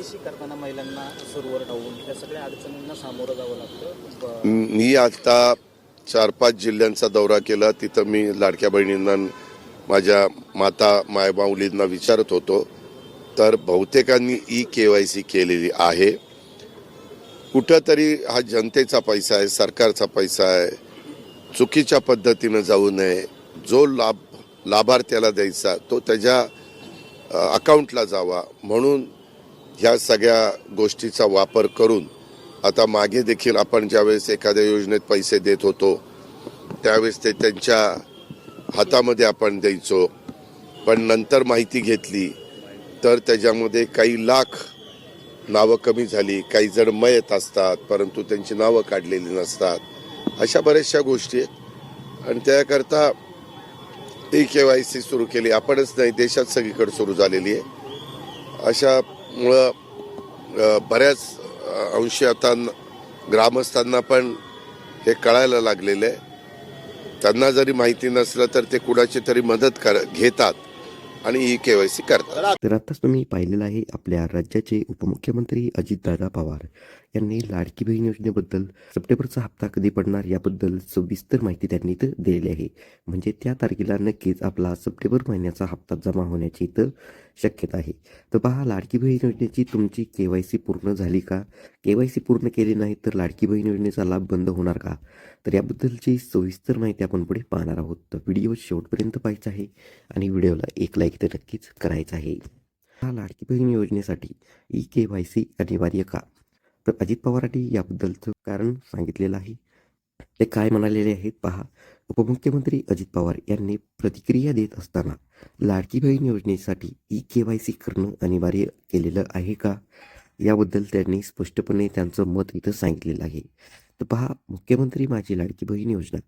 करताना महिलांना सुरवर त्या सगळ्या अडचणींना सामोरं जावं लागतं. मी आता चार पाच जिल्ह्यांचा दौरा केला. तिथं मी लाडक्या बहिणींना माझ्या माता मायमाऊलींना विचारत होतो. तर बहुतेकांनी ई के वाय सी केलेली आहे. कुठंतरी हा जनतेचा पैसा आहे सरकारचा पैसा आहे. चुकीच्या पद्धतीनं जाऊ नये. जो लाभ लाभार्थ्याला द्यायचा तो त्याच्या अकाउंटला जावा. म्हणून ह्या सगळ्या गोष्टीचा वापर करून आता मागे देखील आपण ज्यावेळेस एखाद्या योजनेत पैसे देत होतो त्यावेळेस ते त्यांच्या हातामध्ये आपण द्यायचो. पण नंतर माहिती घेतली तर त्याच्यामध्ये काही लाख नावं कमी झाली काही जण मयत असतात परंतु त्यांची नावं काढलेली नसतात. अशा बऱ्याचशा गोष्टी आहेत. आणि त्याकरता ई के वाय सी सुरू केली. आपणच नाही देशात सगळीकडे सुरू झालेली आहे. अशा मुळं बऱ्याच अंशी आता ग्रामस्थांना पण हे कळायला लागलेलं आहे त्यांना जरी माहिती नसलं तर ते कुणाची तरी मदत कर घेतात आणि ही के वाय सी करतात. तर आत्ताच तुम्ही पाहिलेलं आहे आपल्या राज्याचे उपमुख्यमंत्री अजितदादा पवार यांनी लाडकी बहीण योजनेबद्दल सप्टेंबरचा हप्ता कधी पडणार याबद्दल सविस्तर माहिती त्यांनी इथं दिलेली आहे. म्हणजे त्या तारखेला नक्कीच आपला सप्टेंबर महिन्याचा हप्ता जमा होण्याची इथं शक्यता आहे. तर पहा लाडकी बहीण योजनेची तुमची के वाय सी पूर्ण झाली का? के वाय सी पूर्ण केली नाही तर लाडकी बहीण योजनेचा लाभ बंद होणार का? तर याबद्दलची सविस्तर माहिती आपण पुढे पाहणार आहोत. तर व्हिडिओ शेवटपर्यंत पाहायचा आहे आणि व्हिडिओला एक लाईक तर नक्कीच करायचा आहे. हा लाडकी बहीण योजनेसाठी ई के वाय सी अनिवार्य का? तर अजित पवारांनी याबद्दलचं कारण सांगितलेलं आहे. ते काय म्हणालेले आहेत पहा. उपमुख्यमंत्री अजित पवार यांनी प्रतिक्रिया देत असताना लाडकी बहीण योजनेसाठी ई के वाय सी करणं अनिवार्य केलेलं आहे का? याबद्दल त्यांनी स्पष्टपणे त्यांचं मत इथं सांगितलेलं आहे. तर पहा मुख्यमंत्री माझी लाडकी बहीण योजना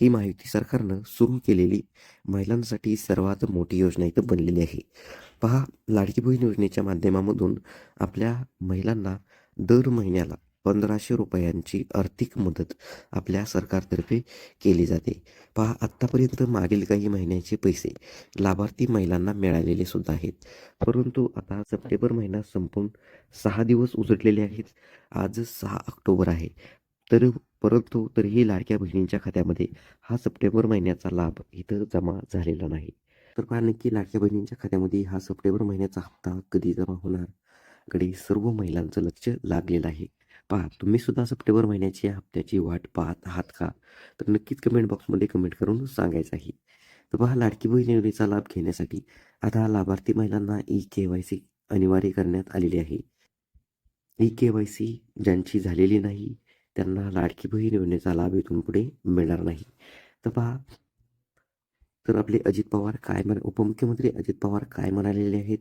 ही माहिती सरकारनं सुरू केलेली महिलांसाठी सर्वात मोठी योजना इथं बनलेली आहे. पहा लाडकी बहीण योजनेच्या माध्यमामधून आपल्या महिलांना दर महिन्याला पंधराशे रुपयांची आर्थिक मदत आपल्या सरकारतर्फे केली जाते. पहा आत्तापर्यंत मागील काही महिन्याचे पैसे लाभार्थी महिलांना मिळालेले सुद्धा आहेत. परंतु आता सप्टेंबर महिना संपून सहा दिवस उजडलेले आहेत. आज सहा ऑक्टोबर आहे. तर परंतु तरीही लाडक्या बहिणींच्या खात्यामध्ये हा सप्टेंबर महिन्याचा लाभ इथं जमा झालेला नाही. तर पहा नक्की लाडक्या बहिणींच्या खात्यामध्ये हा सप्टेंबर महिन्याचा हप्ता कधी जमा होणार? कडे सर्व महिलांचं लक्ष लागलेलं आहे. पहा तुम्ही सुद्धा सप्टेंबर महिन्याची हप्त्याची वाट पाहत आहात का? तर नक्कीच कमेंट बॉक्समध्ये कमेंट करून सांगायचं आहे तर पहा लाडकी बहीण योजनेचा लाभ घेण्यासाठी आता लाभार्थी महिलांना ई के वाय सी अनिवार्य करण्यात आलेली आहे. ई के वाय सी ज्यांची झालेली नाही त्यांना लाडकी बहीण योजनेचा लाभ इथून पुढे मिळणार नाही. तर पहा तर आपले अजित पवार काय म्हण उपमुख्यमंत्री अजित पवार काय म्हणालेले आहेत?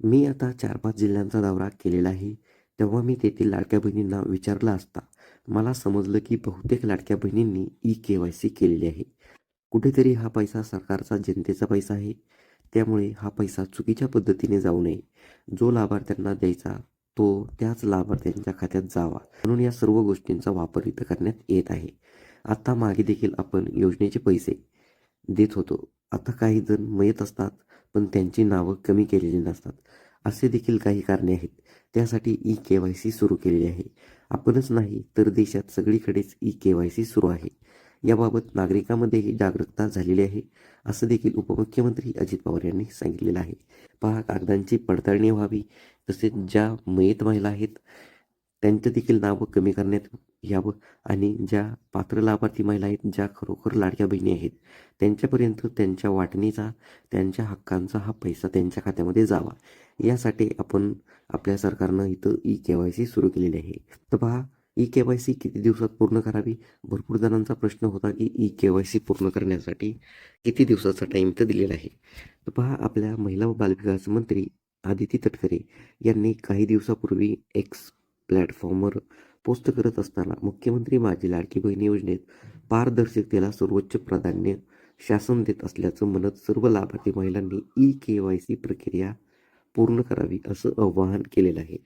मी आता चार पाच जिल्ह्यांचा दौरा केलेला आहे. तेव्हा मी तेथील लाडक्या बहिणींना विचारलं असता. मला समजलं की बहुतेक लाडक्या बहिणींनी ई के वाय सी केलेली आहे. कुठेतरी हा पैसा सरकारचा जनतेचा पैसा आहे. त्यामुळे हा पैसा चुकीच्या पद्धतीने जाऊ नये. जो लाभार्थ्यांना द्यायचा तो त्याच लाभार्थ्यांच्या खात्यात जावा. म्हणून या सर्व गोष्टींचा वापर इथं करण्यात येत आहे. आत्ता मागे देखील आपण योजनेचे पैसे देत होतो. आता काही जण मयत असतात पण त्यांची नावं कमी केलेली नसतात. असे देखील काही कारणे आहेत. त्यासाठी ई के वाय सी सुरू केलेली आहे. आपणच नाही तर देशात सगळीकडेच ई के वाय सी सुरू आहे. याबाबत नागरिकांमध्येही जागरूकता झालेली आहे असं देखील उपमुख्यमंत्री अजित पवार यांनी सांगितलेलं आहे. पहा कागदांची पडताळणी व्हावी तसेच ज्या मयत महिला आहेत त्यांचं देखील नावं कमी करण्यात यावं आणि ज्या पात्र लाभार्थी महिला आहेत ज्या खरोखर लाडक्या बहिणी आहेत त्यांच्यापर्यंत त्यांच्या वाटणीचा त्यांच्या हक्कांचा हा पैसा त्यांच्या खात्यामध्ये जावा. यासाठी आपण आपल्या सरकारनं इथं ई के वाय सी सुरू केलेली आहे. तर पहा ई के वाय सी किती दिवसात पूर्ण करावी? भरपूर जणांचा प्रश्न होता की ई के वाय सी पूर्ण करण्यासाठी किती दिवसाचा टाईम तर दिलेला आहे. तर पहा आपल्या महिला व बालविकास मंत्री आदिती तटकरे यांनी काही दिवसापूर्वी एक्स प्लॅटफॉर्मवर पोस्ट करत असताना मुख्यमंत्री माझी लाडकी बहीण योजनेत पारदर्शकतेला सर्वोच्च प्राधान्य शासन देत असल्याचं म्हणत सर्व लाभार्थी महिलांनी ई के वाय सी प्रक्रिया पूर्ण करावी असं आवाहन केलेलं आहे.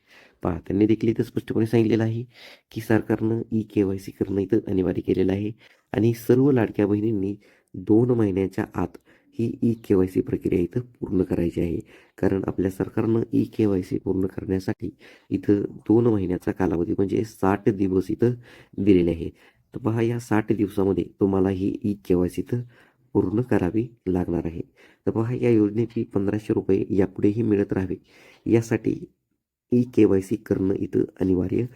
पहा त्यांनी देखील इथं स्पष्टपणे सांगितलेलं आहे की सरकारनं ई के वाय सी करणं इथं अनिवार्य केलेलं आहे आणि सर्व लाडक्या बहिणींनी दोन महिन्याच्या आत ही ई के वाय सी प्रक्रिया इथं पूर्ण करायची आहे. कारण आपल्या सरकारनं ई के वाय सी पूर्ण करण्यासाठी इथं दोन महिन्याचा कालावधी म्हणजे साठ दिवस इथं दिलेले आहे. तर पहा या साठ दिवसामध्ये तुम्हाला ही ई के वाय सी इथं पूर्ण करावी लागणार आहे. तर पहा या योजनेची पंधराशे रुपये यापुढेही मिळत राहावे. यासाठी ई के वाय सी करणं इथं अनिवार्य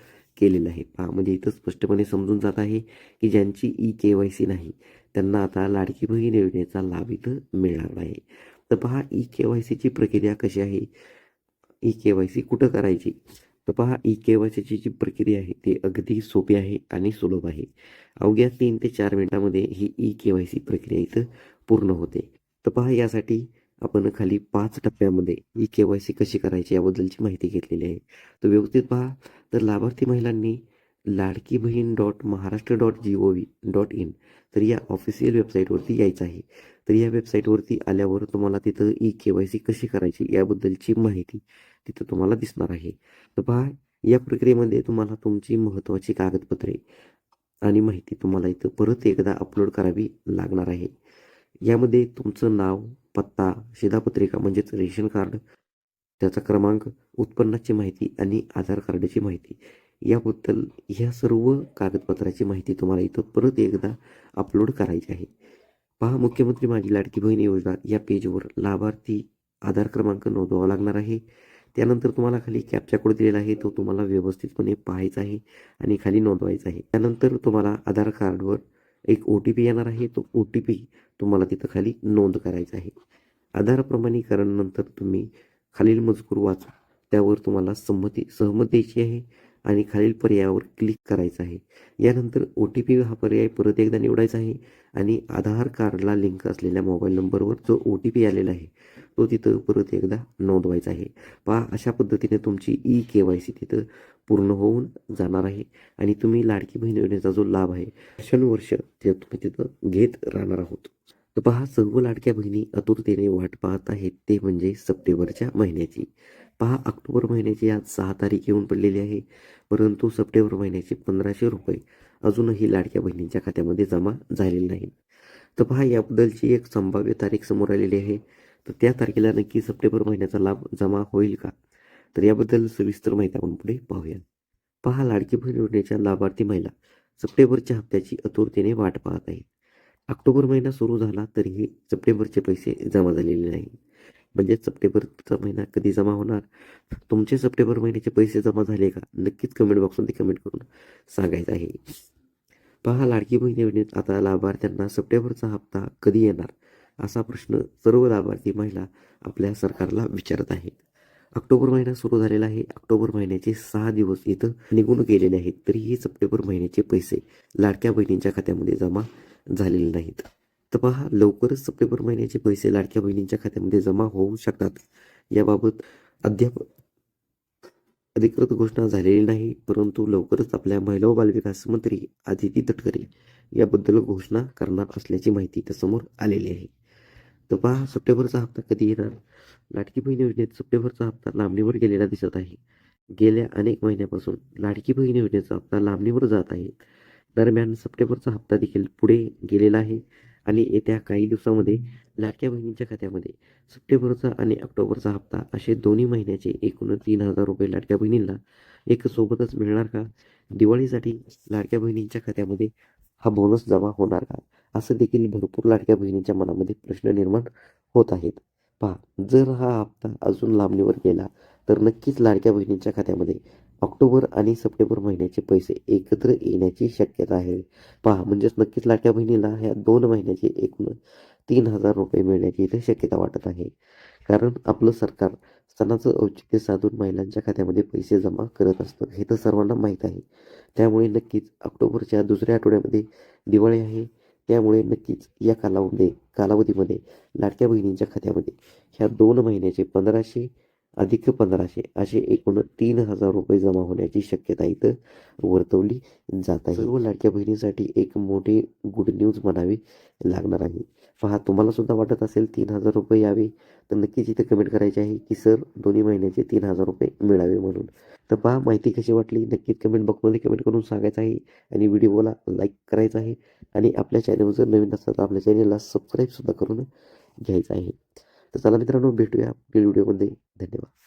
केलेलं आहे. पहा म्हणजे इथं स्पष्टपणे समजून जात आहे की ज्यांची ई के वाय सी नाही त्यांना आता लाडकी बहीण योजनेचा लाभ इथं मिळणार नाही तर पहा ई के वाय सीची प्रक्रिया कशी आहे? ई के वाय सी कुठं करायची? तर पहा ई के वाय सीची जी प्रक्रिया आहे ती अगदी सोपी आहे आणि सुलभ आहे. अवघ्या तीन ते चार मिनिटामध्ये ही ई के वाय सी प्रक्रिया इथं पूर्ण होते. तर पहा यासाठी आपण खाली पाच टप्प्यामध्ये ई के वाय सी कशी करायची याबद्दलची माहिती घेतलेली आहे. तर व्यवस्थित पहा. तर लाभार्थी महिलांनी Ladki Bahin dot Maharashtra dot G O V dot in तर या ऑफिशियल वेबसाईटवरती यायचं आहे. तर या वेबसाईटवरती आल्यावर तुम्हाला तिथं ई के वाय सी कशी करायची याबद्दलची माहिती तिथं तुम्हाला दिसणार आहे. तर पहा या प्रक्रियेमध्ये तुम्हाला तुमची महत्त्वाची कागदपत्रे आणि माहिती तुम्हाला इथं परत एकदा अपलोड करावी लागणार आहे. यामध्ये तुमचं नाव पत्ता शिधापत्रिका म्हणजेच रेशन कार्ड त्याचा क्रमांक उत्पन्नाची माहिती आणि आधार कार्डाची माहिती. याबद्दल ह्या सर्व कागदपत्राची माहिती तुम्हाला इथं परत एकदा अपलोड करायची आहे. पहा मुख्यमंत्री माझी लाडकी बहीण योजना या पेजवर लाभार्थी आधार क्रमांक नोंदवावा लागणार आहे. त्यानंतर तुम्हाला खाली कॅपचा कोड दिलेला आहे तो तुम्हाला व्यवस्थितपणे पाहायचा आहे आणि खाली नोंदवायचा आहे. त्यानंतर तुम्हाला आधार कार्डवर एक ओ टी पी येणार आहे. तो ओ टी पी तुम्हाला तिथं खाली नोंद करायचा आहे. आधार प्रमाणीकरणानंतर तुम्ही खालील मजकूर वाचा. त्यावर तुम्हाला संमती सहमत द्यायची आहे. आणि खालील पर्यायावर क्लिक करायचं आहे. यानंतर ओ टी पी हा पर्याय परत एकदा निवडायचा आहे आणि आधार कार्डला लिंक असलेल्या मोबाईल नंबरवर जो ओ टी पी आलेला आहे तो तिथं परत एकदा नोंदवायचा आहे. पहा अशा पद्धतीने तुमची ई के वाय सी तिथं पूर्ण होऊन जाणार आहे आणि तुम्ही लाडकी बहीण योजनेचा जो लाभ आहे वर्षानुवर्ष ते तुम्ही तिथं घेत राहणार आहोत. तर पहा सर्व लाडक्या बहिणी आतुरतेने वाट पाहत आहेत ते म्हणजे सप्टेंबरच्या महिन्याची. पहा ऑक्टोबर महिन्याची आज सहा तारीख येऊन पडलेली आहे. परंतु सप्टेंबर महिन्याचे पंधराशे रुपये अजूनही लाडक्या बहिणींच्या खात्यामध्ये जमा झालेले नाहीत. तर पहा याबद्दलची एक संभाव्य तारीख समोर आलेली आहे. तर त्या तारखेला नक्की सप्टेंबर महिन्याचा लाभ जमा होईल का? तर याबद्दल सविस्तर माहिती आपण पुढे पाहूया पहा लाडकी बहीण योजनेच्या लाभार्थी महिला सप्टेंबरच्या हप्त्याची आतुरतेने वाट पाहत आहेत. ऑक्टोबर महिना सुरू झाला तरीही सप्टेंबरचे पैसे जमा झालेले नाही म्हणजे सप्टेंबरचा महिना कधी जमा होणार? तुमचे सप्टेंबर महिन्याचे पैसे जमा झाले का? नक्कीच कमेंट बॉक्समध्ये कमेंट करून सांगायचं आहे. पहा लाडकी बहीण योजनेत आता लाभार्थ्यांना सप्टेंबरचा हप्ता कधी येणार? असा प्रश्न सर्व लाभार्थी महिला आपल्या सरकारला विचारत आहेत. ऑक्टोबर महिना सुरू झालेला आहे. ऑक्टोबर महिन्याचे सहा दिवस इथं निघून गेलेले आहेत. तरीही सप्टेंबर महिन्याचे पैसे लाडक्या बहिणींच्या खात्यामध्ये जमा झालेले नाहीत. तर पहा लवकरच सप्टेंबर महिन्याचे पैसे लाडक्या बहिणींच्या खात्यामध्ये जमा होऊ शकतात. याबाबत अद्याप अधिकृत घोषणा झालेली नाही परंतु लवकरच आपल्या महिला व बालविकास मंत्री आदिती तटकरे याबद्दल घोषणा करणार असल्याची माहिती त्यासमोर आलेली आहे. तर पहा सप्टेंबरचा हप्ता कधी येणार? लाडकी बहीण योजनेत सप्टेंबरचा हप्ता लांबणीवर गेलेला दिसत आहे. गेल्या अनेक महिन्यापासून लाडकी बहीण योजनेचा हप्ता लांबणीवर जात आहे. दरम्यान सप्टेंबरचा हप्ता देखील पुढे गेलेला आहे. आणि येत्या काही दिवसामध्ये लाडक्या बहिणींच्या खात्यामध्ये सप्टेंबरचा आणि ऑक्टोबरचा हप्ता असे दोन्ही महिन्याचे एकूण तीन हजार रुपये लाडक्या बहिणींना एक सोबतच मिळणार का? दिवाळीसाठी लाडक्या बहिणींच्या खात्यामध्ये हा बोनस जमा होणार का? असं देखील भरपूर लाडक्या बहिणींच्या मनामध्ये प्रश्न निर्माण होत आहेत. पहा जर हा हप्ता अजून लांबणीवर गेला तर नक्कीच लाडक्या बहिणींच्या खात्यामध्ये ऑक्टोबर आणि सप्टेंबर महिन्याचे पैसे एकत्र येण्याची शक्यता आहे. पहा म्हणजेच नक्कीच लाट्या बहिणीला ह्या दोन महिन्याचे एकूण तीन हजार रुपये मिळण्याची इथे शक्यता वाटत आहे. कारण आपलं सरकार सणाचं औचित्य साधून महिलांच्या खात्यामध्ये पैसे जमा करत असतं हे तर सर्वांना माहीत आहे. त्यामुळे नक्कीच ऑक्टोबरच्या दुसऱ्या आठवड्यामध्ये दिवाळी आहे. त्यामुळे नक्कीच या कालावधी कालावधीमध्ये लाडक्या बहिणींच्या खात्यामध्ये ह्या दोन महिन्याचे पंधराशे अधिक पंधराशे असे एकूण तीन हजार रुपये जमा होण्याची शक्यता इथं वर्तवली जात आहे. सर्व लाडक्या बहिणीसाठी एक मोठी गुड न्यूज म्हणावी लागणार आहे. पहा तुम्हाला सुद्धा वाटत असेल तीन हजार रुपये यावे तर नक्कीच इथं कमेंट करायचे आहे की सर दोन्ही महिन्याचे तीन हजार रुपये मिळावे म्हणून. तर पहा माहिती कशी वाटली? नक्कीच कमेंट बॉक्समध्ये कमेंट करून सांगायचं आहे आणि व्हिडिओला लाईक करायचं आहे. आणि आपल्या चॅनलवर जर नवीन असतात तर आपल्या चॅनलला सबस्क्राईबसुद्धा करून घ्यायचं आहे. तर चला मित्रांनो भेटूया पुढील व्हिडिओमध्ये. धन्यवाद.